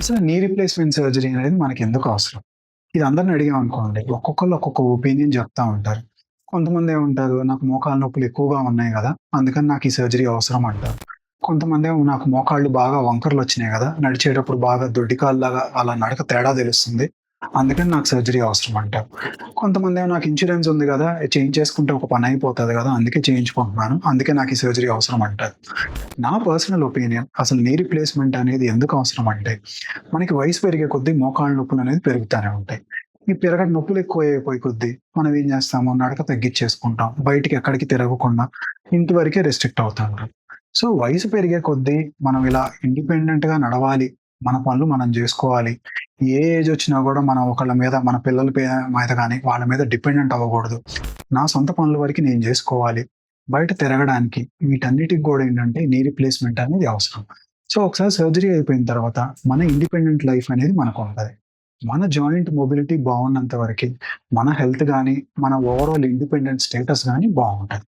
అసలు knee replacement surgery అనేది మనకి ఎందుకు అవసరం? ఇది అందరిని అడిగాం అనుకోండి. ఒక్కొక్కరు ఒక్కొక్క ఒపీనియన్ చెప్తా ఉంటారు. కొంతమంది ఏమంటారు నాకు మోకాళ్ళ నొప్పులు ఎక్కువగా ఉన్నాయి కదా అందుకని నాకు ఈ సర్జరీ అవసరం అంటారు. కొంతమంది ఏమో నాకు మోకాళ్ళు బాగా వంకర్లు వచ్చినాయి కదా నడిచేటప్పుడు బాగా దొడ్డికాళ్ళలాగా అలా నడక తేడా తెలుస్తుంది అందుకని నాకు సర్జరీ అవసరం అంటారు కొంతమంది నాకు ఇన్సూరెన్స్ ఉంది కదా చేంజ్ చేసుకుంటే ఒక పని అయిపోతుంది కదా అందుకే చేయించుకుంటున్నాను. అందుకే నాకు ఈ సర్జరీ అవసరం అంటారు నా పర్సనల్ ఒపీనియన్ అసలు నీ రిప్లేస్మెంట్ అనేది ఎందుకు అవసరం అంటే మనకి వయసు పెరిగే కొద్దీ మోకాళ్ళ నొప్పులు అనేది పెరుగుతూనే ఉంటాయి. ఈ పెరగడ నొప్పులు ఎక్కువ అయిపోయి కొద్దీ మనం ఏం చేస్తాము? నడక తగ్గించేసుకుంటాం. బయటికి ఎక్కడికి తిరగకుండా ఇంటి వరకే రెస్ట్రిక్ట్ అవుతాం. సో వయసు పెరిగే కొద్దీ మనం ఇలా ఇండిపెండెంట్గా నడవాలి మన పనులు మనం చేసుకోవాలి. ఏ ఏజ్ వచ్చినా కూడా మనం ఒకళ్ళ మీద మన పిల్లల మీద కానీ వాళ్ళ మీద డిపెండెంట్ అవ్వకూడదు. నా సొంత పనుల వరకు నేను చేసుకోవాలి. బయట తిరగడానికి వీటన్నిటికి కూడా ఏంటంటే నీ రిప్లేస్మెంట్ అనేది అవసరం. సో ఒకసారి సర్జరీ అయిపోయిన తర్వాత మన ఇండిపెండెంట్ లైఫ్ అనేది మనకు ఉంటుంది. మన జాయింట్ మొబిలిటీ బాగున్నంత వరకు మన హెల్త్ కానీ మన ఓవరాల్ ఇండిపెండెంట్ స్టేటస్ కానీ బాగుంటుంది.